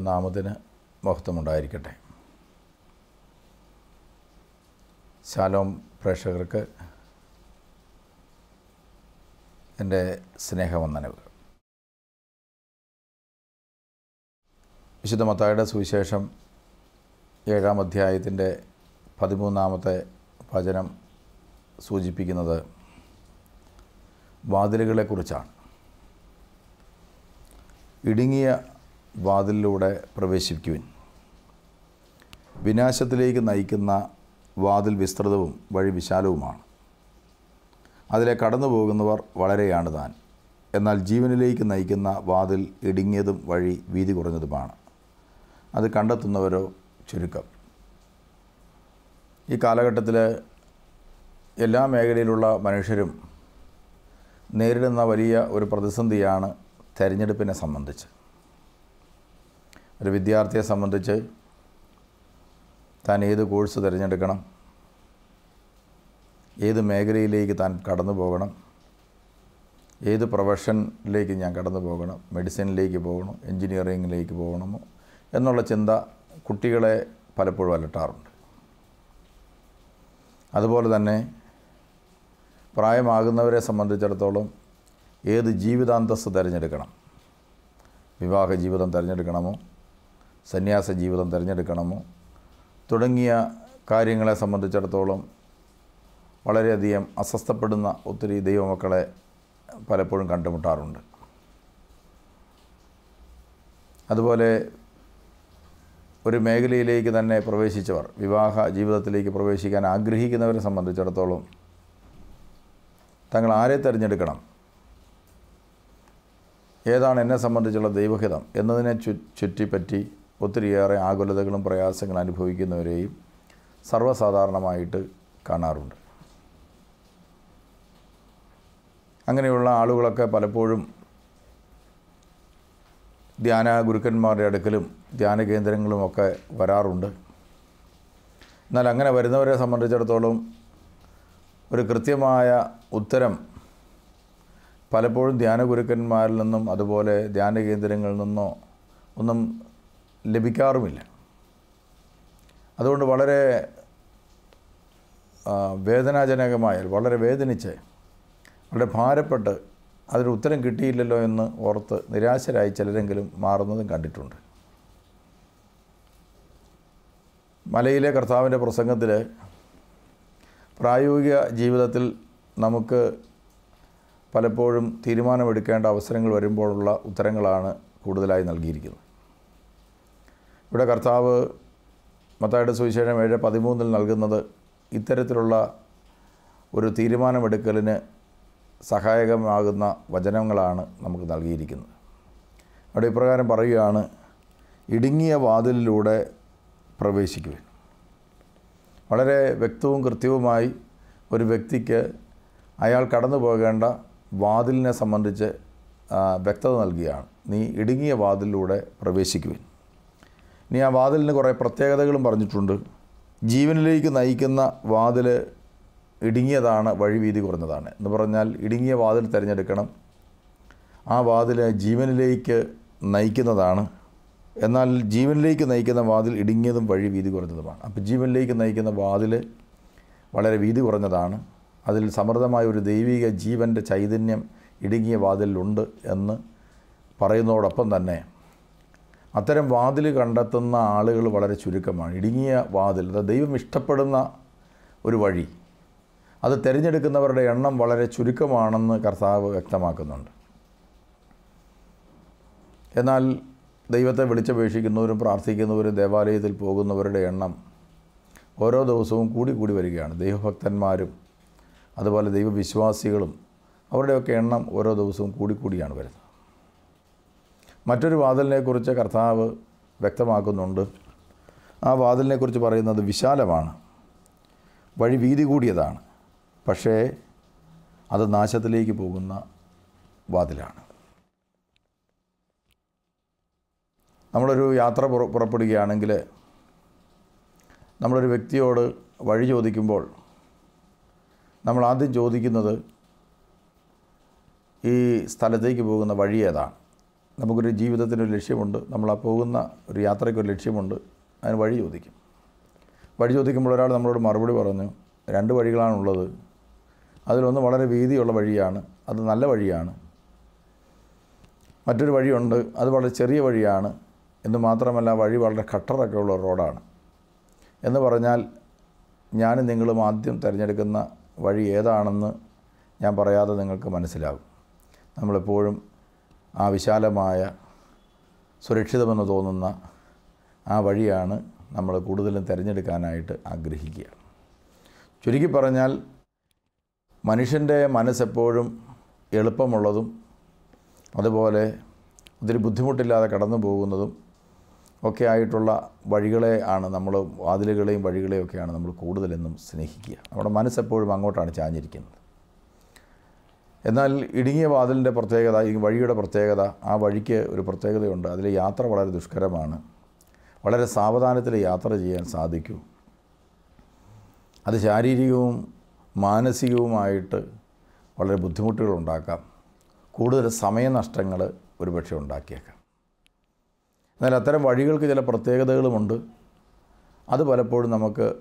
ദൈവനാമത്തിന് മഹത്വമുണ്ടായിരിക്കട്ടെ. ശാലോം പ്രേക്ഷകർക്ക് എന്റെ സ്നേഹവന്ദനവ് വിശുദ്ധ മത്തായുടെ സുവിശേഷം ഏഴാം അധ്യായത്തിന്റെ പതിമൂന്നാമത്തെ വചനം സൂചിപ്പിക്കുന്നത് വാതിലുകളെക്കുറിച്ചാണ്. ഇടുങ്ങിയ വാതിലിലൂടെ പ്രവേശിക്കുവിൻ വിനാശത്തിലേക്ക് നയിക്കുന്ന വാതിൽ വിസ്തൃതവും വഴി വിശാലവുമാണ്. അതിലെ കടന്നു പോകുന്നവർ വളരെയാണ് താൻ. എന്നാൽ ജീവനിലേക്ക് നയിക്കുന്ന വാതിൽ ഇടുങ്ങിയതും വഴി വീതി കുറഞ്ഞതുമാണ്. അത് കണ്ടെത്തുന്നവരോ ചുരുക്കം. ഈ കാലഘട്ടത്തിൽ എല്ലാ മേഖലയിലുള്ള മനുഷ്യരും നേരിടുന്ന വലിയ ഒരു പ്രതിസന്ധിയാണ് തെരഞ്ഞെടുപ്പിനെ സംബന്ധിച്ച്. ഒരു വിദ്യാർത്ഥിയെ സംബന്ധിച്ച് താൻ ഏത് കോഴ്സ് തിരഞ്ഞെടുക്കണം? ഏത് മേഖലയിലേക്ക് താൻ കടന്നു പോകണം? ഏത് പ്രൊഫഷനിലേക്ക് ഞാൻ കടന്നു പോകണം? മെഡിസിനിലേക്ക് പോകണം? എൻജിനീയറിങ്ങിലേക്ക് പോകണമോ? എന്നുള്ള ചിന്ത കുട്ടികളെ പലപ്പോഴും അലട്ടാറുണ്ട്. അതുപോലെ തന്നെ പ്രായമാകുന്നവരെ സംബന്ധിച്ചിടത്തോളം ഏത് ജീവിതാന്തസ് തിരഞ്ഞെടുക്കണം? വിവാഹ ജീവിതം തിരഞ്ഞെടുക്കണമോ? സന്യാസ ജീവിതം തിരഞ്ഞെടുക്കണമോ? തുടങ്ങിയ കാര്യങ്ങളെ സംബന്ധിച്ചിടത്തോളം വളരെയധികം അസ്വസ്ഥപ്പെടുന്ന ഒത്തിരി ദൈവമക്കളെ പലപ്പോഴും കണ്ടുമുട്ടാറുണ്ട്. അതുപോലെ ഒരു മേഖലയിലേക്ക് തന്നെ പ്രവേശിച്ചവർ വിവാഹ ജീവിതത്തിലേക്ക് പ്രവേശിക്കാൻ ആഗ്രഹിക്കുന്നവരെ സംബന്ധിച്ചിടത്തോളം തങ്ങൾ ആരെ തിരഞ്ഞെടുക്കണം? ഏതാണ് എന്നെ സംബന്ധിച്ചുള്ള ദൈവഹിതം എന്നതിനെ ചു ചുറ്റിപ്പറ്റി ഒത്തിരിയേറെ ആകുലതകളും പ്രയാസങ്ങളും അനുഭവിക്കുന്നവരെയും സർവസാധാരണമായിട്ട് കാണാറുണ്ട്. അങ്ങനെയുള്ള ആളുകളൊക്കെ പലപ്പോഴും ധ്യാന ഗുരുക്കന്മാരുടെ അടുക്കലും ധ്യാന കേന്ദ്രങ്ങളുമൊക്കെ വരാറുണ്ട്. എന്നാൽ അങ്ങനെ വരുന്നവരെ സംബന്ധിച്ചിടത്തോളം ഒരു കൃത്യമായ ഉത്തരം പലപ്പോഴും ധ്യാന ഗുരുക്കന്മാരിൽ നിന്നും അതുപോലെ ധ്യാന കേന്ദ്രങ്ങളിൽ നിന്നോ ഒന്നും ലഭിക്കാറുമില്ല. അതുകൊണ്ട് വളരെ വേദനാജനകമായ വളരെ വേദനിച്ച് വളരെ ഭാരപ്പെട്ട് അതിന് ഉത്തരം കിട്ടിയില്ലല്ലോ എന്ന് ഓർത്ത് നിരാശരായി ചിലരെങ്കിലും മാറുന്നതും കണ്ടിട്ടുണ്ട്. മലയിലെ കർത്താവിന്റെ പ്രസംഗത്തിൽ പ്രായോഗിക ജീവിതത്തിൽ നമുക്ക് പലപ്പോഴും തീരുമാനമെടുക്കേണ്ട അവസരങ്ങൾ വരുമ്പോഴുള്ള ഉത്തരങ്ങളാണ് കൂടുതലായി നൽകിയിരിക്കുന്നത്. ഇവിടെ കർത്താവ് മത്തായുടെ സുവിശേഷം ഏഴ് പതിമൂന്നിൽ നൽകുന്നത് ഇത്തരത്തിലുള്ള ഒരു തീരുമാനമെടുക്കലിന് സഹായകമാകുന്ന വചനങ്ങളാണ് നമുക്ക് നൽകിയിരിക്കുന്നത്. അവിടെ ഇപ്രകാരം പറയുകയാണ് ഇടുങ്ങിയ വാതിലിലൂടെ പ്രവേശിക്കുക വളരെ വ്യക്തവും കൃത്യവുമായി ഒരു വ്യക്തിക്ക് അയാൾ കടന്നു പോകേണ്ട വാതിലിനെ സംബന്ധിച്ച് വ്യക്തത നൽകിയാണ്. നീ ഇടുങ്ങിയ വാതിലിലൂടെ പ്രവേശിക്കുവിൻ. ഇനി ആ വാതിലിന് കുറേ പ്രത്യേകതകളും പറഞ്ഞിട്ടുണ്ട്. ജീവനിലേക്ക് നയിക്കുന്ന വാതിൽ ഇടുങ്ങിയതാണ് വഴിവീതി കുറഞ്ഞതാണ്. എന്ന് പറഞ്ഞാൽ ഇടുങ്ങിയ വാതിൽ തിരഞ്ഞെടുക്കണം. ആ വാതിൽ ജീവനിലേക്ക് നയിക്കുന്നതാണ്. എന്നാൽ ജീവനിലേക്ക് നയിക്കുന്ന വാതിൽ ഇടുങ്ങിയതും വഴി വീതി കുറഞ്ഞതുമാണ്. അപ്പോൾ ജീവനിലേക്ക് നയിക്കുന്ന വാതിൽ വളരെ വീതി കുറഞ്ഞതാണ്. അതിൽ സമൃദ്ധമായ ഒരു ദൈവിക ജീവന്റെ ചൈതന്യം ഇടുങ്ങിയ വാതിലുണ്ട് എന്ന് പറയുന്നതോടൊപ്പം തന്നെ അത്തരം വാതിൽ കണ്ടെത്തുന്ന ആളുകൾ വളരെ ചുരുക്കമാണ്. ഇടുങ്ങിയ വാതിൽ അത് ദൈവം ഇഷ്ടപ്പെടുന്ന ഒരു വഴി അത് തിരഞ്ഞെടുക്കുന്നവരുടെ എണ്ണം വളരെ ചുരുക്കമാണെന്ന് കർത്താവ് വ്യക്തമാക്കുന്നുണ്ട്. എന്നാൽ ദൈവത്തെ വിളിച്ചപേക്ഷിക്കുന്നവരും പ്രാർത്ഥിക്കുന്നവരും ദേവാലയത്തിൽ പോകുന്നവരുടെ എണ്ണം ഓരോ ദിവസവും കൂടി കൂടി വരികയാണ്. ദൈവഭക്തന്മാരും അതുപോലെ ദൈവവിശ്വാസികളും അവരുടെയൊക്കെ എണ്ണം ഓരോ ദിവസവും കൂടിക്കൂടിയാണ് വരുന്നത്. മറ്റൊരു വാതിലിനെക്കുറിച്ച് കർത്താവ് വ്യക്തമാക്കുന്നുണ്ട്. ആ വാതിലിനെക്കുറിച്ച് പറയുന്നത് വിശാലമാണ്. വഴി വീതി കൂടിയതാണ്. പക്ഷേ അത് നാശത്തിലേക്ക് പോകുന്ന വാതിലാണ്. നമ്മളൊരു യാത്ര പുറ പുറപ്പെടുകയാണെങ്കിൽ നമ്മളൊരു വ്യക്തിയോട് വഴി ചോദിക്കുമ്പോൾ നമ്മൾ ആദ്യം ചോദിക്കുന്നത് ഈ സ്ഥലത്തേക്ക് പോകുന്ന വഴി ഏതാണ്? നമുക്കൊരു ജീവിതത്തിനൊരു ലക്ഷ്യമുണ്ട്. നമ്മൾ ആ പോകുന്ന ഒരു യാത്രയ്ക്കൊരു ലക്ഷ്യമുണ്ട്. അതിന് വഴി ചോദിക്കും. വഴി ചോദിക്കുമ്പോൾ ഒരാൾ നമ്മളോട് മറുപടി പറഞ്ഞു രണ്ട് വഴികളാണുള്ളത്. അതിലൊന്ന് വളരെ വീതിയുള്ള വഴിയാണ്. അത് നല്ല വഴിയാണ്. മറ്റൊരു വഴിയുണ്ട്. അത് വളരെ ചെറിയ വഴിയാണ്. എന്ന് മാത്രമല്ല വഴി വളരെ ഖട്ടറൊക്കെ ഉള്ള റോഡാണ്. എന്ന് പറഞ്ഞാൽ ഞാനും നിങ്ങളും ആദ്യം തിരഞ്ഞെടുക്കുന്ന വഴി ഏതാണെന്ന് ഞാൻ പറയാതെ നിങ്ങൾക്ക് മനസ്സിലാകും നമ്മളെപ്പോഴും ആ വിശാലമായ സുരക്ഷിതമെന്ന് തോന്നുന്ന ആ വഴിയാണ് നമ്മൾ കൂടുതലും തിരഞ്ഞെടുക്കാനായിട്ട് ആഗ്രഹിക്കുക. ചുരുക്കി പറഞ്ഞാൽ മനുഷ്യന്റെ മനസ്സെപ്പോഴും എളുപ്പമുള്ളതും അതുപോലെ ഒത്തിരി ബുദ്ധിമുട്ടില്ലാതെ കടന്നു പോകുന്നതും ഒക്കെ ആയിട്ടുള്ള വഴികളെ ആണ് നമ്മൾ വാതിലുകളെയും വഴികളെയും ഒക്കെയാണ് നമ്മൾ കൂടുതലെന്നും സ്നേഹിക്കുക. നമ്മുടെ മനസ്സെപ്പോഴും അങ്ങോട്ടാണ് ചാഞ്ഞിരിക്കുന്നത്. എന്നാൽ ഇടുങ്ങിയ വാതിലിന്റെ പ്രത്യേകത ഈ വഴിയുടെ പ്രത്യേകത ആ വഴിക്ക് ഒരു പ്രത്യേകതയുണ്ട്. അതിൽ യാത്ര വളരെ ദുഷ്കരമാണ്. വളരെ സാവധാനത്തിൽ യാത്ര ചെയ്യാൻ സാധിക്കൂ. അത് ശാരീരികവും മാനസികവുമായിട്ട് വളരെ ബുദ്ധിമുട്ടുകൾ ഉണ്ടാക്കാം. കൂടുതൽ സമയനഷ്ടങ്ങൾ ഒരുപക്ഷെ ഉണ്ടാക്കിയേക്കാം. എന്നാൽ അത്തരം വഴികൾക്ക് ചില പ്രത്യേകതകളുമുണ്ട്. അത് പലപ്പോഴും നമുക്ക്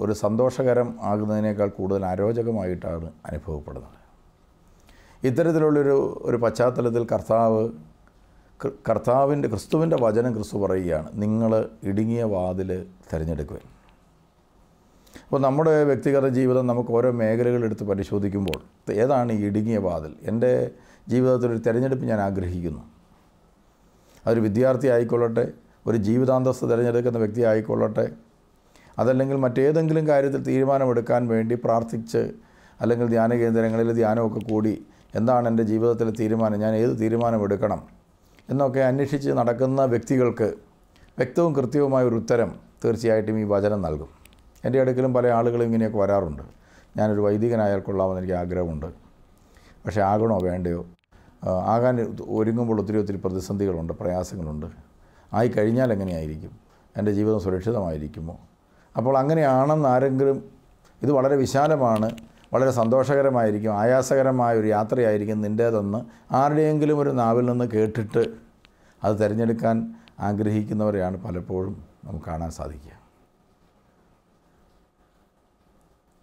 ഒരു സന്തോഷകരം ആകുന്നതിനേക്കാൾ കൂടുതൽ അരോചകമായിട്ടാണ് അനുഭവപ്പെടുന്നത്. ഇത്തരത്തിലുള്ളൊരു ഒരു പശ്ചാത്തലത്തിൽ കർത്താവ് കർ- കർത്താവിന്റെ ക്രിസ്തുവിന്റെ വചനം ക്രിസ്തു പറയുകയാണ് നിങ്ങൾ ഇടുങ്ങിയ വാതിൽ തിരഞ്ഞെടുക്കുക അപ്പോൾ നമ്മുടെ വ്യക്തിഗത ജീവിതം നമുക്ക് ഓരോ മേഖലകളെടുത്ത് പരിശോധിക്കുമ്പോൾ ഏതാണ് ഈ ഇടുങ്ങിയ വാതിൽ? എന്റെ ജീവിതത്തിൽ ഒരു തിരഞ്ഞെടുപ്പ് ഞാൻ ആഗ്രഹിക്കുന്നു. അതൊരു വിദ്യാർത്ഥി ആയിക്കൊള്ളട്ടെ ഒരു ജീവിതാന്തസ്ഥ തിരഞ്ഞെടുക്കുന്ന വ്യക്തി ആയിക്കൊള്ളട്ടെ അതല്ലെങ്കിൽ മറ്റേതെങ്കിലും കാര്യത്തിൽ തീരുമാനമെടുക്കാൻ വേണ്ടി പ്രാർത്ഥിച്ച് അല്ലെങ്കിൽ ധ്യാന കേന്ദ്രങ്ങളിൽ ധ്യാനമൊക്കെ കൂടി എന്താണ് എന്റെ ജീവിതത്തിലെ തീരുമാനം? ഞാൻ ഏത് തീരുമാനമെടുക്കണം എന്നൊക്കെ അന്വേഷിച്ച് നടക്കുന്ന വ്യക്തികൾക്ക് വ്യക്തവും കൃത്യവുമായ ഒരു ഉത്തരം തീർച്ചയായിട്ടും ഈ വചനം നൽകും. എന്റെ അടുക്കലും പല ആളുകളും ഇങ്ങനെയൊക്കെ വരാറുണ്ട്. ഞാനൊരു വൈദികനായാൽ കൊള്ളാമെന്ന് എനിക്ക് ആഗ്രഹമുണ്ട്. പക്ഷേ ആകണോ വേണ്ടയോ? ആകാൻ ഒരുങ്ങുമ്പോൾ ഒത്തിരി ഒത്തിരി പ്രതിസന്ധികളുണ്ട് പ്രയാസങ്ങളുണ്ട്. ആയി കഴിഞ്ഞാൽ എങ്ങനെയായിരിക്കും? എന്റെ ജീവിതം സുരക്ഷിതമായിരിക്കുമോ? അപ്പോൾ അങ്ങനെയാണെന്ന് ആരെങ്കിലും ഇത് വളരെ വിശാലമാണ്. വളരെ സന്തോഷകരമായിരിക്കും ആയാസകരമായ ഒരു യാത്രയായിരിക്കും നിന്റേതെന്ന് ആരുടെയെങ്കിലും ഒരു നാവിൽ നിന്ന് കേട്ടിട്ട് അത് തിരഞ്ഞെടുക്കാൻ ആഗ്രഹിക്കുന്നവരെയാണ് പലപ്പോഴും നമുക്ക് കാണാൻ സാധിക്കുക.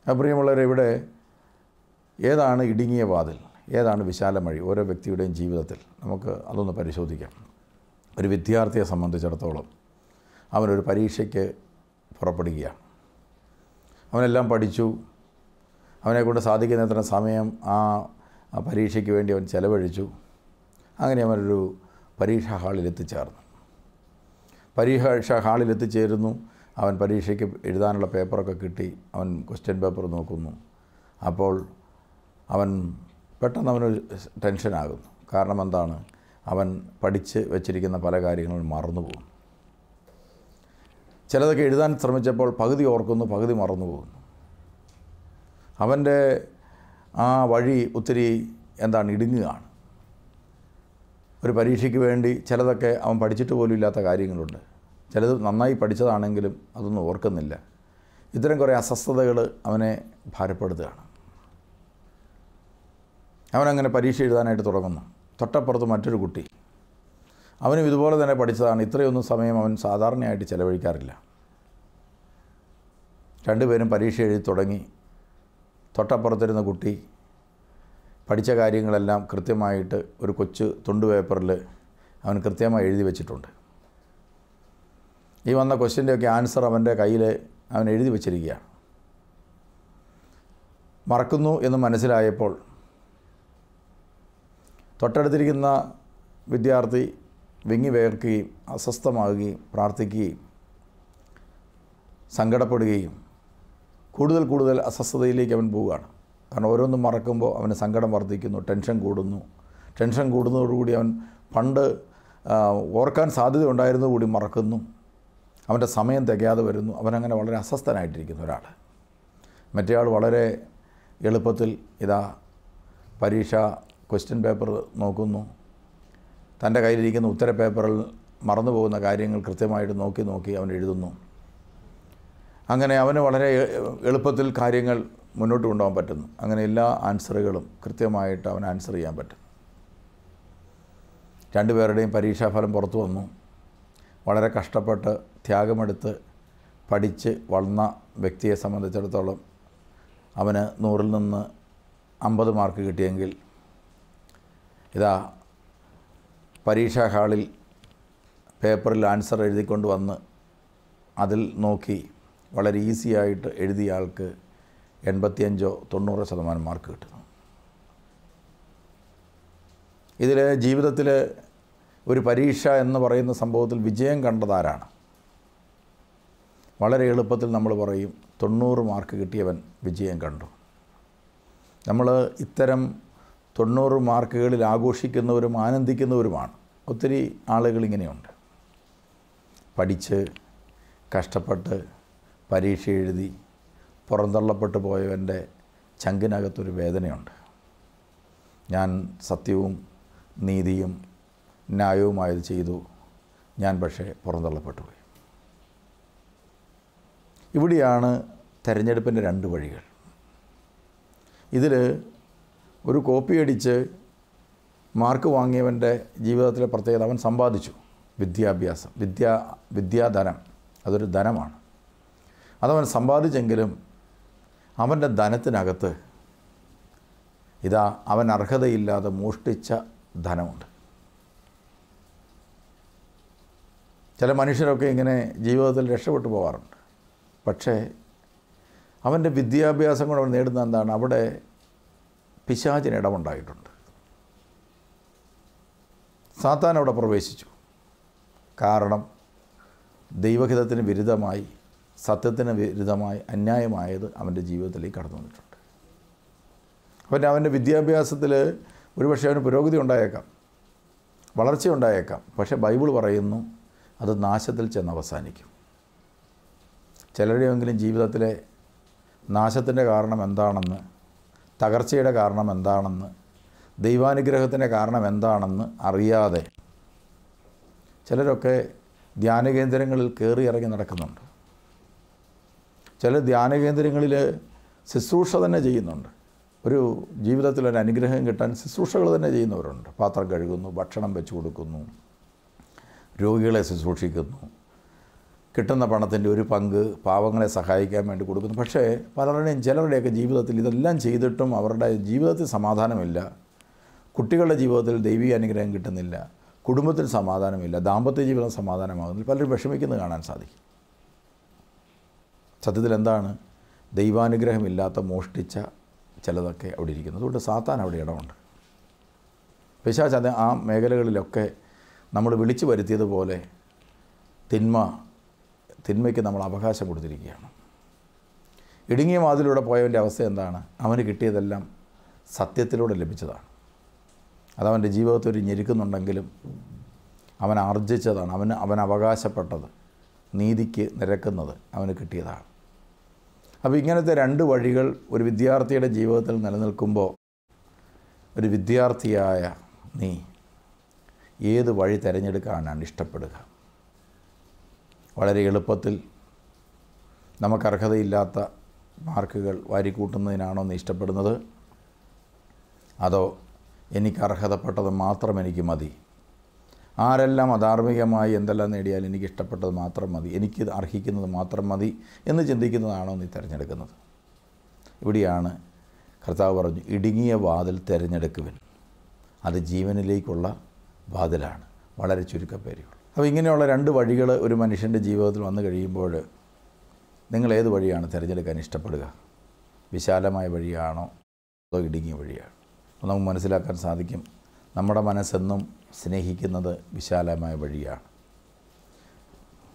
അപ്രിയമുള്ളവരെ പ്രിയമുള്ളവരെ ഇവിടെ ഏതാണ് ഇടുങ്ങിയ വാതിൽ? ഏതാണ് വിശാലമഴി ഓരോ വ്യക്തിയുടെയും ജീവിതത്തിൽ നമുക്ക് അതൊന്ന് പരിശോധിക്കാം. ഒരു വിദ്യാർത്ഥിയെ സംബന്ധിച്ചിടത്തോളം അവനൊരു പരീക്ഷയ്ക്ക് പുറപ്പെടുകയാണ്. അവനെല്ലാം പഠിച്ചു അവനെക്കൊണ്ട് സാധിക്കുന്നത്ര സമയം ആ പരീക്ഷയ്ക്ക് വേണ്ടി അവൻ ചെലവഴിച്ചു. അങ്ങനെ അവനൊരു പരീക്ഷാ ഹാളിൽ എത്തിച്ചേർന്നു. പരീക്ഷ ഹാളിൽ എത്തിച്ചേരുന്നു. അവൻ പരീക്ഷയ്ക്ക് എഴുതാനുള്ള പേപ്പറൊക്കെ കിട്ടി. അവൻ ക്വസ്റ്റ്യൻ പേപ്പർ നോക്കുന്നു. അപ്പോൾ അവൻ പെട്ടെന്ന് അവനൊരു ടെൻഷനാകുന്നു. കാരണം എന്താണ്? അവൻ പഠിച്ച് വെച്ചിരിക്കുന്ന പല കാര്യങ്ങളും മറന്നു പോകും ചിലതൊക്കെ എഴുതാൻ ശ്രമിച്ചപ്പോൾ പകുതി ഓർക്കുന്നു പകുതി മറന്നു പോകുന്നു. അവന്റെ ആ വഴി ഒത്തിരി എന്താണ് ഇടുങ്ങുകയാണ്. ഒരു പരീക്ഷയ്ക്ക് വേണ്ടി ചിലതൊക്കെ അവൻ പഠിച്ചിട്ട് പോലും ഇല്ലാത്ത കാര്യങ്ങളുണ്ട്. ചിലത് നന്നായി പഠിച്ചതാണെങ്കിലും അതൊന്നും ഓർക്കുന്നില്ല. ഇത്തരം കുറേ അസ്വസ്ഥതകൾ അവനെ ഭാരപ്പെടുത്തുകയാണ്. അവനങ്ങനെ പരീക്ഷ എഴുതാനായിട്ട് തുടങ്ങുന്നു. തൊട്ടപ്പുറത്ത് മറ്റൊരു കുട്ടി. അവനും ഇതുപോലെ തന്നെ പഠിച്ചതാണ്. ഇത്രയൊന്നും സമയം അവൻ സാധാരണയായിട്ട് ചിലവഴിക്കാറില്ല. രണ്ടുപേരും പരീക്ഷ എഴുതി തുടങ്ങി. തൊട്ടപ്പുറത്തിരുന്ന കുട്ടി പഠിച്ച കാര്യങ്ങളെല്ലാം കൃത്യമായിട്ട് ഒരു കൊച്ചു തുണ്ട് പേപ്പറിൽ അവൻ കൃത്യമായി എഴുതി വെച്ചിട്ടുണ്ട്. ഈ വന്ന ക്വസ്റ്റ്യന്റെയൊക്കെ ആൻസർ അവന്റെ കയ്യിൽ അവൻ എഴുതി വെച്ചിരിക്കുകയാണ്. മറക്കുന്നു എന്ന് മനസ്സിലായപ്പോൾ തൊട്ടടുത്തിരിക്കുന്ന വിദ്യാർത്ഥി വിങ്ങി വേർക്കുകയും അസ്വസ്ഥമാകുകയും പ്രാർത്ഥിക്കുകയും സങ്കടപ്പെടുകയും കൂടുതൽ കൂടുതൽ അസ്വസ്ഥതയിലേക്ക് അവൻ പോവുകയാണ്. കാരണം ഓരോന്നും മറക്കുമ്പോൾ അവന് സങ്കടം വർദ്ധിക്കുന്നു ടെൻഷൻ കൂടുന്നു. ടെൻഷൻ കൂടുന്നതോടുകൂടി അവൻ പണ്ട് ഓർക്കാൻ സാധ്യത ഉണ്ടായിരുന്നത് കൂടി മറക്കുന്നു. അവന്റെ സമയം തികയാതെ വരുന്നു. അവനങ്ങനെ വളരെ അസ്വസ്ഥനായിട്ടിരിക്കുന്ന ഒരാൾ. മറ്റേയാൾ വളരെ എളുപ്പത്തിൽ ഇതാ പരീക്ഷ ക്വസ്റ്റ്യൻ പേപ്പർ നോക്കുന്നു. തന്റെ കയ്യിലിരിക്കുന്ന ഉത്തര പേപ്പറിൽ മറന്നു പോകുന്ന കാര്യങ്ങൾ കൃത്യമായിട്ട് നോക്കി നോക്കി അവൻ എഴുതുന്നു. അങ്ങനെ അവന് വളരെ എളുപ്പത്തിൽ കാര്യങ്ങൾ മുന്നോട്ട് കൊണ്ടുപോകാൻ പറ്റുന്നു. അങ്ങനെ എല്ലാ ആൻസറുകളും കൃത്യമായിട്ട് അവൻ ആൻസർ ചെയ്യാൻ പറ്റും. രണ്ടുപേരുടെയും പരീക്ഷാഫലം പുറത്തു വന്നു. വളരെ കഷ്ടപ്പെട്ട് ത്യാഗമെടുത്ത് പഠിച്ച് വളർന്ന വ്യക്തിയെ സംബന്ധിച്ചിടത്തോളം അവന് നൂറിൽ നിന്ന് അമ്പത് മാർക്ക് കിട്ടിയെങ്കിൽ ഇതാ പരീക്ഷാ ഹാളിൽ പേപ്പറിൽ ആൻസർ എഴുതിക്കൊണ്ട് വന്ന് അതിൽ നോക്കി വളരെ ഈസി ആയിട്ട് എഴുതിയ ആൾക്ക് എൺപത്തിയഞ്ചോ തൊണ്ണൂറോ ശതമാനം മാർക്ക് കിട്ടുന്നു ഇതിൽ ജീവിതത്തിൽ ഒരു പരീക്ഷ എന്ന് പറയുന്ന സംഭവത്തിൽ വിജയം കണ്ടതാരാണ് വളരെ എളുപ്പത്തിൽ നമ്മൾ പറയും തൊണ്ണൂറ് മാർക്ക് കിട്ടിയവൻ വിജയം കണ്ടു. നമ്മൾ ഇത്തരം തൊണ്ണൂറ് മാർക്കുകളിൽ ആഘോഷിക്കുന്നവരും ആനന്ദിക്കുന്നവരുമാണ്. ഒത്തിരി ആളുകൾ ഇങ്ങനെയുണ്ട്. പഠിച്ച് കഷ്ടപ്പെട്ട് പരീക്ഷ എഴുതി പുറന്തള്ളപ്പെട്ടു പോയവന്റെ ചങ്കിനകത്തൊരു വേദനയുണ്ട്. ഞാൻ സത്യവും നീതിയും ന്യായവുമായത് ചെയ്തു. ഞാൻ പക്ഷേ പുറന്തള്ളപ്പെട്ടു പോയി. ഇവിടെയാണ് തെരഞ്ഞെടുപ്പിന്റെ രണ്ട് വഴികൾ. ഇതിൽ ഒരു കോപ്പി അടിച്ച് മാർക്ക് വാങ്ങിയവന്റെ ജീവിതത്തിലെ പ്രത്യേകത അവൻ സമ്പാദിച്ചു. വിദ്യാഭ്യാസം വിദ്യാ വിദ്യാധനം അതൊരു ധനമാണ്. അതവൻ സമ്പാദിച്ചെങ്കിലും അവന്റെ ധനത്തിനകത്ത് ഇതാ അവൻ അർഹതയില്ലാതെ മോഷ്ടിച്ച ധനമുണ്ട്. ചില മനുഷ്യരൊക്കെ ഇങ്ങനെ ജീവിതത്തിൽ രക്ഷപ്പെട്ടു പോകാറുണ്ട് പക്ഷേ അവന്റെ വിദ്യാഭ്യാസം കൊണ്ട് അവൻ നേടുന്ന എന്താണ്? അവിടെ പിശാചിന് ഇടമുണ്ടായിട്ടുണ്ട്. സാത്താൻ അവിടെ പ്രവേശിച്ചു. കാരണം ദൈവഹിതത്തിന് വിരുദ്ധമായി സത്യത്തിന് വിരുദ്ധമായി അന്യായമായത് അവന്റെ ജീവിതത്തിലേക്ക് കടന്നു വന്നിട്ടുണ്ട്. അവന്റെ അവന്റെ വിദ്യാഭ്യാസത്തിൽ ഒരുപക്ഷെ അവന് പുരോഗതി ഉണ്ടായേക്കാം വളർച്ച ഉണ്ടായേക്കാം പക്ഷേ ബൈബിൾ പറയുന്നു അത് നാശത്തിൽ ചെന്ന് അവസാനിക്കും. ചിലരുടെയെങ്കിലും ജീവിതത്തിലെ നാശത്തിന്റെ കാരണം എന്താണെന്ന് തകർച്ചയുടെ കാരണം എന്താണെന്ന് ദൈവാനുഗ്രഹത്തിന്റെ കാരണം എന്താണെന്ന് അറിയാതെ ചിലരൊക്കെ ധ്യാനകേന്ദ്രങ്ങളിൽ കയറി ഇറങ്ങി നടക്കുന്നുണ്ട്. ചില ധ്യാന കേന്ദ്രങ്ങളിൽ ശുശ്രൂഷ തന്നെ ചെയ്യുന്നുണ്ട്. ഒരു ജീവിതത്തിൽ ഒരു അനുഗ്രഹം കിട്ടാൻ ശുശ്രൂഷകൾ തന്നെ ചെയ്യുന്നവരുണ്ട്. പാത്രം കഴുകുന്നു ഭക്ഷണം വെച്ച് കൊടുക്കുന്നു രോഗികളെ ശുശ്രൂഷിക്കുന്നു. കിട്ടുന്ന പണത്തിന്റെ ഒരു പങ്ക് പാവങ്ങളെ സഹായിക്കാൻ വേണ്ടി കൊടുക്കുന്നു. പക്ഷേ പലരുടെയും ചിലരുടെയൊക്കെ ജീവിതത്തിൽ ഇതെല്ലാം ചെയ്തിട്ടും അവരുടെ ജീവിതത്തിൽ സമാധാനമില്ല. കുട്ടികളുടെ ജീവിതത്തിൽ ദൈവിക അനുഗ്രഹം കിട്ടുന്നില്ല. കുടുംബത്തിൽ സമാധാനമില്ല. ദാമ്പത്യ ജീവിതം സമാധാനമാകുന്നില്ല. പലരും വിഷമിക്കുന്നത് കാണാൻ സാധിക്കും. സത്യത്തിൽ എന്താണ് ദൈവാനുഗ്രഹമില്ലാത്ത മോഷ്ടിച്ച ചിലതൊക്കെ അവിടെ ഇരിക്കുന്നു. അതുകൊണ്ട് സാത്താൻ അവിടെ ഇടമുണ്ട്. പിശാച്ച് അത് ആ മേഖലകളിലൊക്കെ നമ്മൾ വിളിച്ചു വരുത്തിയതുപോലെ തിന്മ തിന്മയ്ക്ക് നമ്മൾ അവകാശം കൊടുത്തിരിക്കുകയാണ്. ഇടുങ്ങിയ വാതിലൂടെ പോയവന്റെ അവസ്ഥ എന്താണ്? അവന് കിട്ടിയതെല്ലാം സത്യത്തിലൂടെ ലഭിച്ചതാണ്. അതവന്റെ ജീവിതത്തിൽ ഒരു ഞെരുക്കുന്നുണ്ടെങ്കിലും അവൻ ആർജിച്ചതാണ്. അവന് അവൻ അവകാശപ്പെട്ടത് നീതിക്ക് നിരക്കുന്നത് അവന് കിട്ടിയതാണ്. അപ്പോൾ ഇങ്ങനത്തെ രണ്ട് വഴികൾ ഒരു വിദ്യാർത്ഥിയുടെ ജീവിതത്തിൽ നിലനിൽക്കുമ്പോൾ ഒരു വിദ്യാർത്ഥിയായ നീ ഏത് വഴി തിരഞ്ഞെടുക്കാനാണ് ഇഷ്ടപ്പെടുക? വളരെ എളുപ്പത്തിൽ നമുക്ക് അർഹതയില്ലാത്ത മാർക്കുകൾ വാരിക്കൂട്ടുന്നതിനാണോ നീ ഇഷ്ടപ്പെടുന്നത്? അതോ എനിക്ക് അർഹതപ്പെട്ടത് മാത്രം എനിക്ക് മതി? ആരെല്ലാം അധാർമികമായി എന്തെല്ലാം നേടിയാൽ എനിക്ക് ഇഷ്ടപ്പെട്ടത് മാത്രം മതി എനിക്ക് അർഹിക്കുന്നത് മാത്രം മതി എന്ന് ചിന്തിക്കുന്നതാണോ നീ തിരഞ്ഞെടുക്കുന്നത്? ഇവിടെയാണ് കർത്താവ് പറഞ്ഞു ഇടുങ്ങിയ വാതിൽ തിരഞ്ഞെടുക്കുവൻ. അത് ജീവനിലേക്കുള്ള വാതിലാണ്. വളരെ ചുരുക്കപ്പേരുകൾ. അപ്പോൾ ഇങ്ങനെയുള്ള രണ്ട് വഴികൾ ഒരു മനുഷ്യന്റെ ജീവിതത്തിൽ വന്നു കഴിയുമ്പോൾ നിങ്ങൾ ഏത് വഴിയാണ് തിരഞ്ഞെടുക്കാൻ ഇഷ്ടപ്പെടുക? വിശാലമായ വഴിയാണോ? അതോ ഇടുങ്ങിയ വഴിയാണ്? നമുക്ക് മനസ്സിലാക്കാൻ സാധിക്കും നമ്മുടെ മനസ്സെന്നും സ്നേഹിക്കുന്നത് വിശാലമായ വഴിയാണ്.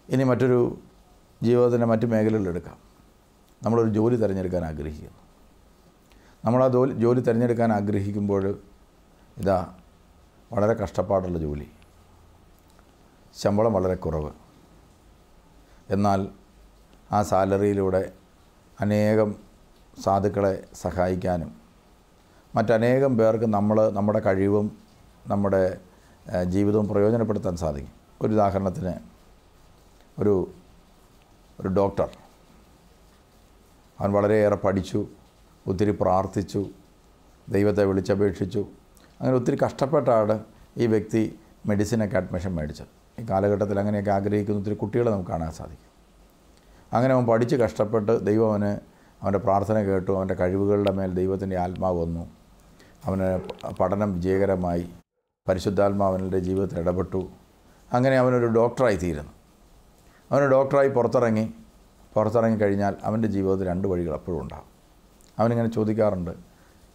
ഇനി മറ്റൊരു ജീവിതത്തിന്റെ മറ്റു മേഖലകളിലെടുക്കാം നമ്മളൊരു ജോലി തിരഞ്ഞെടുക്കാൻ ആഗ്രഹിക്കുന്നു. നമ്മൾ ആ ജോലി ജോലി തിരഞ്ഞെടുക്കാൻ ആഗ്രഹിക്കുമ്പോൾ ഇതാ വളരെ കഷ്ടപ്പാടുള്ള ജോലി. ശമ്പളം വളരെ കുറവ്. എന്നാൽ ആ സാലറിയിലൂടെ അനേകം സാധുക്കളെ സഹായിക്കാനും മറ്റനേകം പേർക്ക് നമ്മൾ നമ്മുടെ കഴിവും നമ്മുടെ ജീവിതവും പ്രയോജനപ്പെടുത്താൻ സാധിക്കും. ഒരു ഉദാഹരണത്തിന് ഒരു ഒരു ഡോക്ടർ. അവൻ വളരെയേറെ പഠിച്ചു ഒത്തിരി പ്രാർത്ഥിച്ചു ദൈവത്തെ വിളിച്ചപേക്ഷിച്ചു. അങ്ങനെ ഒത്തിരി കഷ്ടപ്പെട്ടാണ് ഈ വ്യക്തി മെഡിസിനൊക്കെ അഡ്മിഷൻ മേടിച്ചത്. ഈ കാലഘട്ടത്തിൽ അങ്ങനെയൊക്കെ ആഗ്രഹിക്കുന്ന ഒത്തിരി കുട്ടികളെ നമുക്ക് കാണാൻ സാധിക്കും. അങ്ങനെ അവൻ പഠിച്ച് കഷ്ടപ്പെട്ട് ദൈവം അവന് അവന്റെ പ്രാർത്ഥന കേട്ടു അവന്റെ കഴിവുകളുടെ മേൽ ദൈവത്തിന്റെ ആത്മാവ് വന്നു. അവന് പഠനം വിജയകരമായി. പരിശുദ്ധാത്മാവന്റെ ജീവിതത്തിൽ ഇടപെട്ടു. അങ്ങനെ അവനൊരു ഡോക്ടറായി തീരുന്നു. അവന് ഡോക്ടറായി പുറത്തിറങ്ങി. പുറത്തിറങ്ങി കഴിഞ്ഞാൽ അവന്റെ ജീവിതത്തിൽ രണ്ട് വഴികൾ എപ്പോഴും ഉണ്ടാകും. അവനിങ്ങനെ ചോദിക്കാറുണ്ട്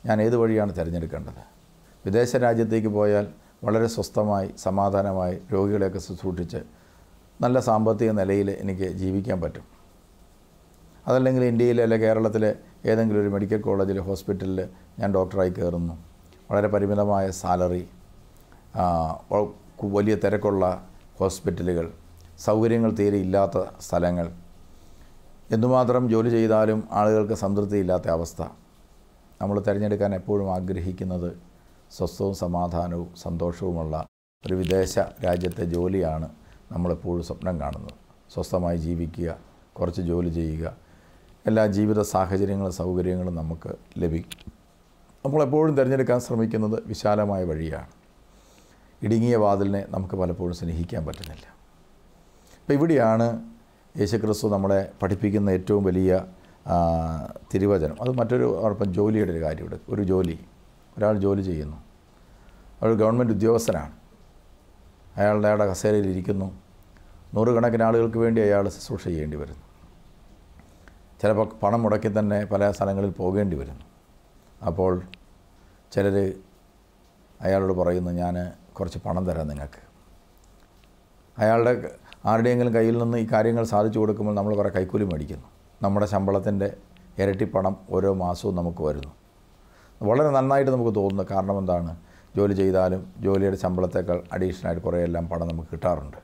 ഞാൻ ഏത് വഴിയാണ് തിരഞ്ഞെടുക്കേണ്ടത്? വിദേശ രാജ്യത്തേക്ക് പോയാൽ വളരെ സ്വസ്ഥമായി സമാധാനമായി രോഗികളെയൊക്കെ ശുശ്രൂഷിച്ച് നല്ല സാമ്പത്തിക നിലയിൽ എനിക്ക് ജീവിക്കാൻ പറ്റും. അതല്ലെങ്കിൽ ഇന്ത്യയിലെ അല്ലെങ്കിൽ കേരളത്തിലെ ഏതെങ്കിലും ഒരു മെഡിക്കൽ കോളേജിൽ ഹോസ്പിറ്റലിൽ ഞാൻ ഡോക്ടറായി കയറുന്നു. വളരെ പരിമിതമായ സാലറി വലിയ തിരക്കുള്ള ഹോസ്പിറ്റലുകൾ സൗകര്യങ്ങൾ തീരെ ഇല്ലാത്ത സ്ഥലങ്ങൾ. എന്തുമാത്രം ജോലി ചെയ്താലും ആളുകൾക്ക് സംതൃപ്തിയില്ലാത്ത അവസ്ഥ. നമ്മൾ തിരഞ്ഞെടുക്കാൻ എപ്പോഴും ആഗ്രഹിക്കുന്നത് സ്വസ്ഥവും സമാധാനവും സന്തോഷവുമുള്ള ഒരു വിദേശ രാജ്യത്തെ ജോലിയാണ് നമ്മളെപ്പോഴും സ്വപ്നം കാണുന്നത്. സ്വസ്ഥമായി ജീവിക്കുക കുറച്ച് ജോലി ചെയ്യുക എല്ലാ ജീവിത സാഹചര്യങ്ങളും സൗകര്യങ്ങളും നമുക്ക് ലഭിക്കും. നമ്മളെപ്പോഴും തിരഞ്ഞെടുക്കാൻ ശ്രമിക്കുന്നത് വിശാലമായ വഴിയാണ്. ഇടുങ്ങിയ വാതിലിനെ നമുക്ക് പലപ്പോഴും സ്നേഹിക്കാൻ പറ്റുന്നില്ല. അപ്പോൾ ഇവിടെയാണ് യേശുക്രിസ്തു നമ്മളെ പഠിപ്പിക്കുന്ന ഏറ്റവും വലിയ തിരുവചനം. അത് മറ്റൊരു ഉറപ്പം ജോലിയുടെ ഒരു കാര്യം എടുക്കും ഒരു ജോലി. ഒരാൾ ജോലി ചെയ്യുന്നു. ഒരു ഗവൺമെന്റ് ഉദ്യോഗസ്ഥനാണ്. അയാളുടെ അയാളുടെ കസേരയിൽ ഇരിക്കുന്നു. നൂറുകണക്കിന് ആളുകൾക്ക് വേണ്ടി അയാൾ ശുശ്രൂഷ ചെയ്യേണ്ടി വരുന്നു. ചിലപ്പോൾ പണം മുടക്കി തന്നെ പല സ്ഥലങ്ങളിൽ പോകേണ്ടി വരുന്നു. അപ്പോൾ ചിലർ അയാളോട് പറയുന്നു ഞാൻ കുറച്ച് പണം തരാം നിങ്ങൾക്ക്. അയാളുടെ ആരുടെയെങ്കിലും കയ്യിൽ നിന്ന് ഈ കാര്യങ്ങൾ സാധിച്ചു കൊടുക്കുമ്പോൾ നമ്മൾ കുറേ കൈക്കൂലി മേടിക്കുന്നു. നമ്മുടെ ശമ്പളത്തിന്റെ ഇരട്ടി പണം ഓരോ മാസവും നമുക്ക് വരുന്നു. വളരെ നന്നായിട്ട് നമുക്ക് തോന്നുന്നു. കാരണം എന്താണ്? ജോലി ചെയ്താലും ജോലിയുടെ ശമ്പളത്തേക്കാൾ അഡീഷണലായിട്ട് കുറേ എല്ലാം പണം നമുക്ക് കിട്ടാറുണ്ട്.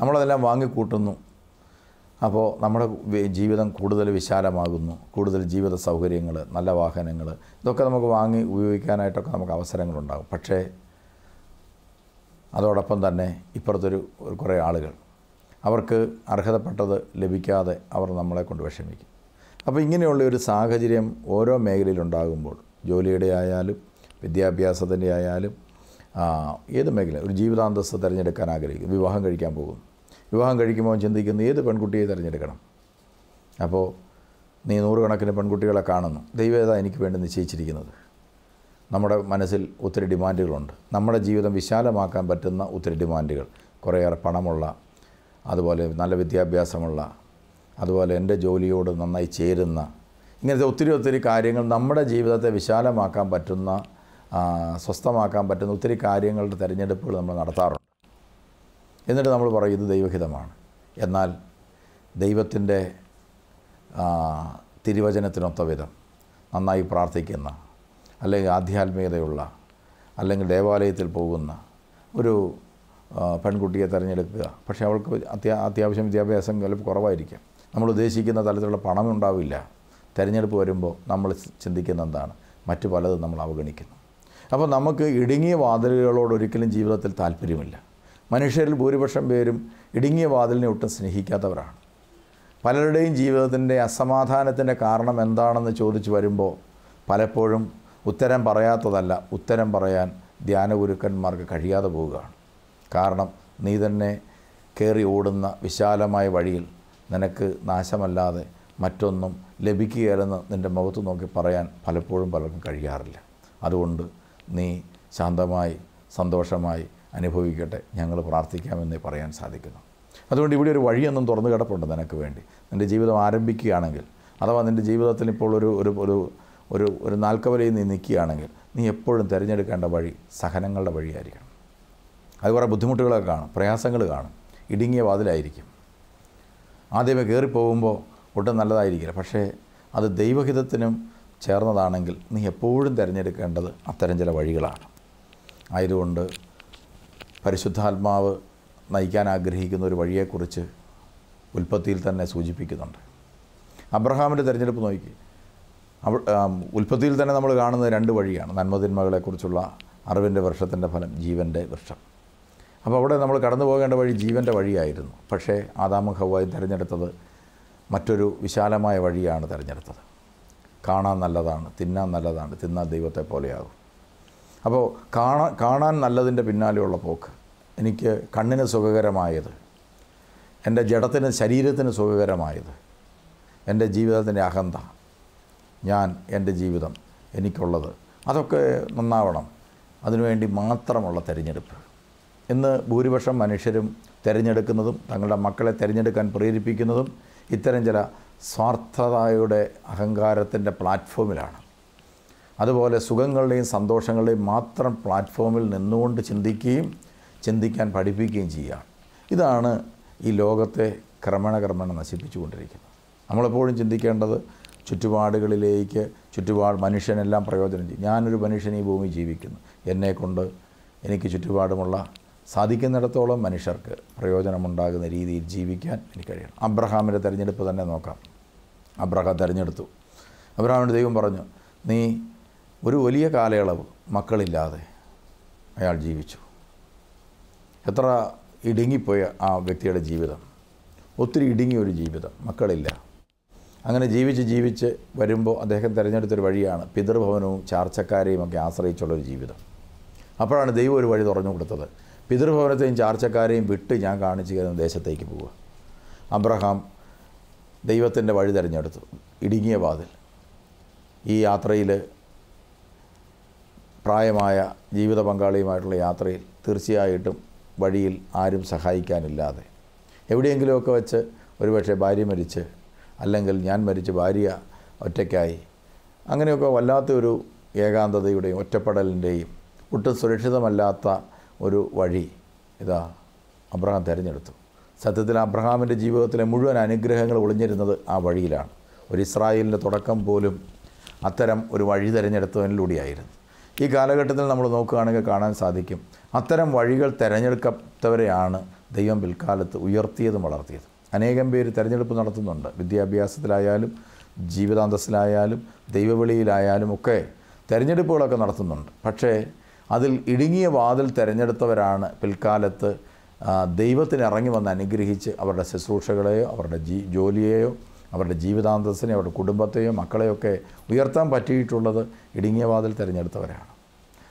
നമ്മളതെല്ലാം വാങ്ങിക്കൂട്ടുന്നു. അപ്പോൾ നമ്മുടെ ജീവിതം കൂടുതൽ വിശാലമാകുന്നു. കൂടുതൽ ജീവിത സൗകര്യങ്ങൾ നല്ല വാഹനങ്ങൾ ഇതൊക്കെ നമുക്ക് വാങ്ങി ഉപയോഗിക്കാനായിട്ടൊക്കെ നമുക്ക് അവസരങ്ങളുണ്ടാകും. പക്ഷേ അതോടൊപ്പം തന്നെ ഇപ്പുറത്തൊരു കുറേ ആളുകൾ. അവർക്ക് അർഹതപ്പെട്ടത് ലഭിക്കാതെ അവർ നമ്മളെ കൊണ്ട് വിഷമിക്കും. അപ്പോൾ ഇങ്ങനെയുള്ള ഒരു സാഹചര്യം ഓരോ മേഖലയിലുണ്ടാകുമ്പോൾ ജോലിയുടെ ആയാലും വിദ്യാഭ്യാസത്തിന്റെ ആയാലും ഏത് മേഖല ഒരു ജീവിതാന്തസ് തിരഞ്ഞെടുക്കാൻ ആഗ്രഹിക്കും വിവാഹം കഴിക്കാൻ പോകും വിവാഹം കഴിക്കുമ്പോൾ ചിന്തിക്കുന്ന ഏത് പെൺകുട്ടിയെ തിരഞ്ഞെടുക്കണം? അപ്പോൾ നീ നൂറുകണക്കിന് പെൺകുട്ടികളെ കാണുന്നു. ദൈവേത എനിക്ക് വേണ്ടി നിശ്ചയിച്ചിരിക്കുന്നത്? നമ്മുടെ മനസ്സിൽ ഒത്തിരി ഡിമാൻഡുകളുണ്ട്. നമ്മുടെ ജീവിതം വിശാലമാക്കാൻ പറ്റുന്ന ഒത്തിരി ഡിമാൻഡുകൾ. കുറേയേറെ പണമുള്ള അതുപോലെ നല്ല വിദ്യാഭ്യാസമുള്ള അതുപോലെ എന്റെ ജോലിയോട് നന്നായി ചേരുന്ന ഇങ്ങനത്തെ ഒത്തിരി ഒത്തിരി കാര്യങ്ങൾ നമ്മുടെ ജീവിതത്തെ വിശാലമാക്കാൻ പറ്റുന്ന സ്വസ്ഥമാക്കാൻ പറ്റുന്ന ഒത്തിരി കാര്യങ്ങളുടെ തിരഞ്ഞെടുപ്പുകൾ നമ്മൾ നടത്താറുണ്ട്. എന്നിട്ട് നമ്മൾ പറയും ഇത് ദൈവഹിതമാണ്. എന്നാൽ ദൈവത്തിന്റെ തിരുവചനത്തിനൊത്ത വിധം നന്നായി പ്രാർത്ഥിക്കുന്ന അല്ലെങ്കിൽ ആധ്യാത്മികതയുള്ള അല്ലെങ്കിൽ ദേവാലയത്തിൽ പോകുന്ന ഒരു പെൺകുട്ടിയെ തിരഞ്ഞെടുക്കുക. പക്ഷേ അവൾക്ക് അത്യാ അത്യാവശ്യം വിദ്യാഭ്യാസം ചിലപ്പോൾ കുറവായിരിക്കും. നമ്മൾ ഉദ്ദേശിക്കുന്ന തലത്തിലുള്ള പണം ഉണ്ടാവില്ല. തിരഞ്ഞെടുപ്പ് വരുമ്പോൾ നമ്മൾ ചിന്തിക്കുന്ന എന്താണ്? മറ്റു പലതും നമ്മൾ അവഗണിക്കുന്നു. അപ്പോൾ നമുക്ക് ഇടുങ്ങിയ വാതിലുകളോട് ഒരിക്കലും ജീവിതത്തിൽ താല്പര്യമില്ല. മനുഷ്യരിൽ ഭൂരിപക്ഷം പേരും ഇടുങ്ങിയ വാതിലിനെ ഒട്ടും സ്നേഹിക്കാത്തവരാണ്. പലരുടെയും ജീവിതത്തിന്റെ അസമാധാനത്തിന്റെ കാരണം എന്താണെന്ന് ചോദിച്ചു വരുമ്പോൾ പലപ്പോഴും ഉത്തരം പറയാത്തതല്ല. ഉത്തരം പറയാൻ ധ്യാനഗുരുക്കന്മാർക്ക് കഴിയാതെ പോവുകയാണ്. കാരണം നീ തന്നെ കയറി ഓടുന്ന വിശാലമായ വഴിയിൽ നിനക്ക് നാശമല്ലാതെ മറ്റൊന്നും ലഭിക്കുകയില്ലെന്ന് നിന്റെ മുഖത്ത് നോക്കി പറയാൻ പലപ്പോഴും പലർക്കും കഴിയാറില്ല. അതുകൊണ്ട് നീ ശാന്തമായി സന്തോഷമായി അനുഭവിക്കട്ടെ. ഞങ്ങൾ പ്രാർത്ഥിക്കാമെന്നേ പറയാൻ സാധിക്കുന്നു. അതുകൊണ്ട് ഇവിടെ ഒരു വഴിയൊന്നും തുറന്നു കിടപ്പുണ്ട് നിനക്ക് വേണ്ടി. നിന്റെ ജീവിതം ആരംഭിക്കുകയാണെങ്കിൽ അഥവാ നിന്റെ ജീവിതത്തിൽ ഇപ്പോൾ ഒരു ഒരു ഒരു ഒരു ഒരു നാൽക്കവലയിൽ നീ നിൽക്കുകയാണെങ്കിൽ നീ എപ്പോഴും തിരഞ്ഞെടുക്കേണ്ട വഴി സഹനങ്ങളുടെ വഴിയായിരിക്കണം. അത് കുറേ ബുദ്ധിമുട്ടുകളൊക്കെ കാണും പ്രയാസങ്ങൾ കാണും ഇടുങ്ങിയ വാതിലായിരിക്കും. ആദ്യമേ കയറിപ്പോകുമ്പോൾ ഒട്ടും നല്ലതായിരിക്കില്ല പക്ഷേ അത് ദൈവഹിതത്തിനും ചേർന്നതാണെങ്കിൽ നീ എപ്പോഴും തിരഞ്ഞെടുക്കേണ്ടത് അത്തരം ചില വഴികളാണ്. ആയതുകൊണ്ട് പരിശുദ്ധാത്മാവ് നയിക്കാൻ ആഗ്രഹിക്കുന്ന ഒരു വഴിയെക്കുറിച്ച് ഉൽപ്പത്തിയിൽ തന്നെ സൂചിപ്പിക്കുന്നുണ്ട്. അബ്രഹാമിന്റെ തിരഞ്ഞെടുപ്പ് നോക്കി. അവ ഉൽപ്പത്തിയിൽ തന്നെ നമ്മൾ കാണുന്നത് രണ്ട് വഴിയാണ്. നന്മതിന്മകളെക്കുറിച്ചുള്ള അറിവിന്റെ വൃക്ഷത്തിന്റെ ഫലം ജീവന്റെ വൃക്ഷം അപ്പോൾ അവിടെ നമ്മൾ കടന്നു പോകേണ്ട വഴി ജീവന്റെ വഴിയായിരുന്നു. പക്ഷേ ആദാമും ഹവായും തിരഞ്ഞെടുത്തത് മറ്റൊരു വിശാലമായ വഴിയാണ് തിരഞ്ഞെടുത്തത്. കാണാൻ നല്ലതാണ് തിന്നാൻ നല്ലതാണ് തിന്നാൻ ദൈവത്തെ പോലെയാകും. അപ്പോൾ കാണാൻ കാണാൻ നല്ലതിന്റെ പിന്നാലെയുള്ള പോക്ക്. എനിക്ക് കണ്ണിന് സുഖകരമായത് എന്റെ ജഡത്തിന് ശരീരത്തിന് സുഖകരമായത് എന്റെ ജീവിതത്തിന്റെ അഹന്ത ഞാൻ എന്റെ ജീവിതം എനിക്കുള്ളത്. അതൊക്കെ നന്നാവണം. അതിനുവേണ്ടി മാത്രമുള്ള തിരഞ്ഞെടുപ്പ്. ഇന്ന് ഭൂരിപക്ഷം മനുഷ്യരും തിരഞ്ഞെടുക്കുന്നതും തങ്ങളുടെ മക്കളെ തിരഞ്ഞെടുക്കാൻ പ്രേരിപ്പിക്കുന്നതും ഇത്തരം ചില സ്വാർത്ഥതയുടെ അഹങ്കാരത്തിന്റെ പ്ലാറ്റ്ഫോമിലാണ്. അതുപോലെ സുഖങ്ങളുടെയും സന്തോഷങ്ങളുടെയും മാത്രം പ്ലാറ്റ്ഫോമിൽ നിന്നുകൊണ്ട് ചിന്തിക്കുകയും ചിന്തിക്കാൻ പഠിപ്പിക്കുകയും ചെയ്യുക ഇതാണ് ഈ ലോകത്തെ ക്രമേണ ക്രമേണ നശിപ്പിച്ചുകൊണ്ടിരിക്കുന്നത്. നമ്മളെപ്പോഴും ചിന്തിക്കേണ്ടത് ചുറ്റുപാടുകളിലേക്ക് ചുറ്റുപാട് മനുഷ്യനെല്ലാം പ്രയോജനം ചെയ്യും. ഞാനൊരു മനുഷ്യൻ ഈ ഭൂമി ജീവിക്കുന്നു. എന്നെക്കൊണ്ട് എനിക്ക് ചുറ്റുപാടുമുള്ള സാധിക്കുന്നിടത്തോളം മനുഷ്യർക്ക് പ്രയോജനമുണ്ടാകുന്ന രീതിയിൽ ജീവിക്കാൻ എനിക്ക് കഴിയണം. അബ്രഹാമിന്റെ തിരഞ്ഞെടുപ്പ് തന്നെ നോക്കാം. അബ്രഹാം തിരഞ്ഞെടുത്തു. അബ്രഹാമിന്റെ ദൈവം പറഞ്ഞു നീ ഒരു വലിയ കാലയളവ് മക്കളില്ലാതെ അയാൾ ജീവിച്ചു. എത്ര ഇടുങ്ങിപ്പോയ ആ വ്യക്തിയുടെ ജീവിതം. ഒത്തിരി ഇടുങ്ങിയ ഒരു ജീവിതം. മക്കളില്ല. അങ്ങനെ ജീവിച്ച് ജീവിച്ച് വരുമ്പോൾ അദ്ദേഹം തിരഞ്ഞെടുത്തൊരു വഴിയാണ് പിതൃഭവനവും ചാർച്ചക്കാരെയും ഒക്കെ ആശ്രയിച്ചുള്ളൊരു ജീവിതം. അപ്പോഴാണ് ദൈവം ഒരു വഴി തുറന്നു കൊടുത്തത്. പിതൃഭവനത്തെയും ചാർച്ചക്കാരെയും വിട്ട് ഞാൻ കാണിച്ചു കയറുന്ന ദേശത്തേക്ക് പോവുക. അബ്രഹാം ദൈവത്തിന്റെ വഴി തിരഞ്ഞെടുത്തു. ഇടുങ്ങിയ വാതിൽ. ഈ യാത്രയിൽ പ്രായമായ ജീവിത പങ്കാളിയുമായിട്ടുള്ള യാത്രയിൽ തീർച്ചയായിട്ടും വഴിയിൽ ആരും സഹായിക്കാനില്ലാതെ. എവിടെയെങ്കിലുമൊക്കെ വെച്ച് ഒരുപക്ഷെ ഭാര്യ മരിച്ച് അല്ലെങ്കിൽ ഞാൻ മരിച്ച ഭാര്യ ഒറ്റയ്ക്കായി. അങ്ങനെയൊക്കെ വല്ലാത്തൊരു ഏകാന്തതയുടെയും ഒറ്റപ്പെടലിന്റെയും ഒട്ടും സുരക്ഷിതമല്ലാത്ത ഒരു വഴി ഇതാ അബ്രഹാം തിരഞ്ഞെടുത്തു. സത്യത്തിൽ അബ്രഹാമിന്റെ ജീവിതത്തിലെ മുഴുവൻ അനുഗ്രഹങ്ങൾ ഒളിഞ്ഞിരുന്നത് ആ വഴിയിലാണ്. ഒരു ഇസ്രായേലിന്റെ തുടക്കം പോലും അത്തരം ഒരു വഴി തിരഞ്ഞെടുത്തതിലൂടെയായിരുന്നു. ഈ കാലഘട്ടത്തിൽ നമ്മൾ നോക്കുകയാണെങ്കിൽ കാണാൻ സാധിക്കും അത്തരം വഴികൾ തിരഞ്ഞെടുക്കത്തവരെയാണ് ദൈവം പിൽക്കാലത്ത് ഉയർത്തിയതും വളർത്തിയതും. അനേകം പേര് തിരഞ്ഞെടുപ്പ് നടത്തുന്നുണ്ട്. വിദ്യാഭ്യാസത്തിലായാലും ജീവിതാന്തസ്സിലായാലും ദൈവവിളിയിലായാലും ഒക്കെ തിരഞ്ഞെടുപ്പുകളൊക്കെ നടത്തുന്നുണ്ട്. പക്ഷേ അതിൽ ഇടുങ്ങിയ വാതിൽ തിരഞ്ഞെടുത്തവരാണ് പിൽക്കാലത്ത് ദൈവത്തിന് ഇറങ്ങി വന്ന് അനുഗ്രഹിച്ച് അവരുടെ ശുശ്രൂഷകളെയോ അവരുടെ ജീ ജോലിയെയോ അവരുടെ ജീവിതാന്തസ്സിനെ അവരുടെ കുടുംബത്തെയോ മക്കളെയൊക്കെ ഉയർത്താൻ പറ്റിയിട്ടുള്ളത് ഇടുങ്ങിയ വാതിൽ തിരഞ്ഞെടുത്തവരാണ്.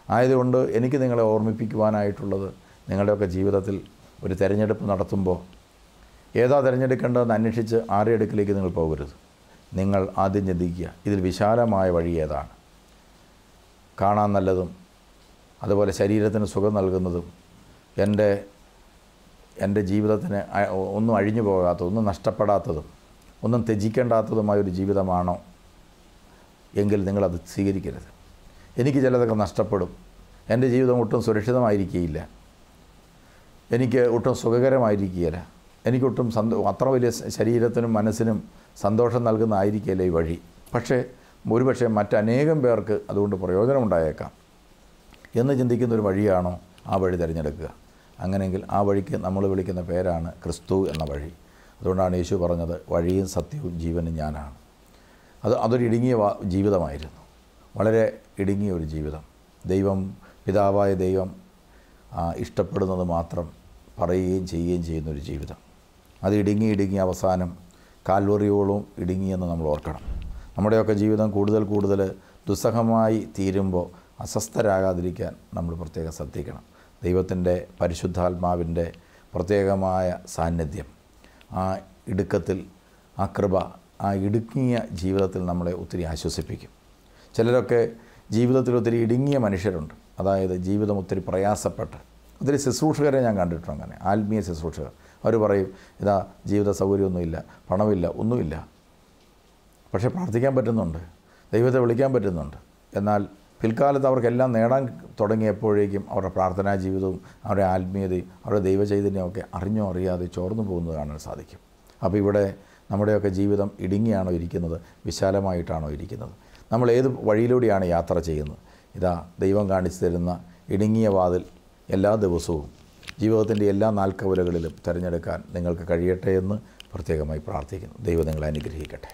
ആയതുകൊണ്ട് എനിക്ക് നിങ്ങളെ ഓർമ്മിപ്പിക്കുവാനായിട്ടുള്ളത് നിങ്ങളുടെയൊക്കെ ജീവിതത്തിൽ ഒരു തിരഞ്ഞെടുപ്പ് നടത്തുമ്പോൾ ഏതാ തിരഞ്ഞെടുക്കേണ്ടതെന്ന് അന്വേഷിച്ച് ആരുടെ അടുക്കിലേക്ക് നിങ്ങൾ പോകരുത്. നിങ്ങൾ ആദ്യം ചിന്തിക്കുക ഇതിൽ വിശാലമായ വഴി ഏതാണ്? കാണാൻ നല്ലതും അതുപോലെ ശരീരത്തിന് സുഖം നൽകുന്നതും എന്റെ എന്റെ ജീവിതത്തിന് ഒന്നും അഴിഞ്ഞു പോകാത്തതും ഒന്നും നഷ്ടപ്പെടാത്തതും ഒന്നും ത്യജിക്കേണ്ടാത്തതുമായ ഒരു ജീവിതമാണോ എങ്കിൽ നിങ്ങളത് സ്വീകരിക്കരുത്. എനിക്ക് ചിലതൊക്കെ നഷ്ടപ്പെടും. എന്റെ ജീവിതം ഒട്ടും സുരക്ഷിതമായിരിക്കുകയില്ല. എനിക്ക് ഒട്ടും സുഖകരമായിരിക്കുകയില്ല. എനിക്കൊട്ടും സന്തോ അത്ര വലിയ ശരീരത്തിനും മനസ്സിനും സന്തോഷം നൽകുന്നതായിരിക്കില്ല ഈ വഴി. പക്ഷേ ഒരുപക്ഷെ മറ്റനേകം പേർക്ക് അതുകൊണ്ട് പ്രയോജനമുണ്ടായേക്കാം. എന്ന് ചിന്തിക്കുന്ന ഒരു വഴിയാണോ ആ വഴി തിരഞ്ഞെടുക്കുക. അങ്ങനെയെങ്കിൽ ആ വഴിക്ക് നമ്മൾ വിളിക്കുന്ന പേരാണ് ക്രിസ്തു എന്ന വഴി. അതുകൊണ്ടാണ് യേശു പറഞ്ഞത് വഴിയും സത്യവും ജീവനും ഞാനാണ്. അത് അതൊരു ഇടുങ്ങിയ ജീവിതമായിരുന്നു. വളരെ ഇടുങ്ങിയ ഒരു ജീവിതം. ദൈവം പിതാവായ ദൈവം ഇഷ്ടപ്പെടുന്നത് മാത്രം പറയുകയും ചെയ്യുകയും ചെയ്യുന്നൊരു ജീവിതം. അത് ഇടുങ്ങി ഇടുങ്ങി അവസാനം കാൽവറിയോളം ഇടുങ്ങിയെന്ന് നമ്മൾ ഓർക്കണം. നമ്മുടെയൊക്കെ ജീവിതം കൂടുതൽ കൂടുതൽ ദുസ്സഹമായി തീരുമ്പോൾ അസ്വസ്ഥരാകാതിരിക്കാൻ നമ്മൾ പ്രത്യേകം ശ്രദ്ധിക്കണം. ദൈവത്തിന്റെ പരിശുദ്ധാത്മാവിന്റെ പ്രത്യേകമായ സാന്നിധ്യം ആ ഇടുക്കത്തിൽ ആ കൃപ ആ ഇടുങ്ങിയ ജീവിതത്തിൽ നമ്മളെ ഒത്തിരി ആശ്വസിപ്പിക്കും. ചിലരൊക്കെ ജീവിതത്തിൽ ഒത്തിരി ഇടുങ്ങിയ മനുഷ്യരുണ്ട്. അതായത് ജീവിതം ഒത്തിരി പ്രയാസപ്പെട്ട്. ഒത്തിരി ശുശ്രൂഷകരെ ഞാൻ കണ്ടിട്ടുണ്ട് അങ്ങനെ. ആത്മീയ ശുശ്രൂഷകർ. അവർ പറയും ഇതാ ജീവിത സൗകര്യമൊന്നുമില്ല പണമില്ല ഒന്നുമില്ല. പക്ഷേ പ്രാർത്ഥിക്കാൻ പറ്റുന്നുണ്ട് ദൈവത്തെ വിളിക്കാൻ പറ്റുന്നുണ്ട്. എന്നാൽ പിൽക്കാലത്ത് അവർക്കെല്ലാം നേടാൻ തുടങ്ങിയപ്പോഴേക്കും അവരുടെ പ്രാർത്ഥനാ ജീവിതവും അവരുടെ ആത്മീയതയും അവരുടെ ദൈവചൈതന്യമൊക്കെ അറിഞ്ഞോ അറിയാതെ ചോർന്നു പോകുന്നത് കാണാൻ സാധിക്കും. അപ്പോൾ ഇവിടെ നമ്മുടെയൊക്കെ ജീവിതം ഇടുങ്ങിയാണോ ഇരിക്കുന്നത് വിശാലമായിട്ടാണോ ഇരിക്കുന്നത്? നമ്മൾ ഏത് വഴിയിലൂടെയാണ് യാത്ര ചെയ്യുന്നത്? ഇതാ ദൈവം കാണിച്ചു തരുന്ന ഇടുങ്ങിയ വാതിൽ എല്ലാ ദിവസവും ജീവിതത്തിന്റെ എല്ലാ നാൽക്കവലകളിലും തിരഞ്ഞെടുക്കാൻ നിങ്ങൾക്ക് കഴിയട്ടെ എന്ന് പ്രത്യേകമായി പ്രാർത്ഥിക്കുന്നു. ദൈവം നിങ്ങളെ അനുഗ്രഹിക്കട്ടെ.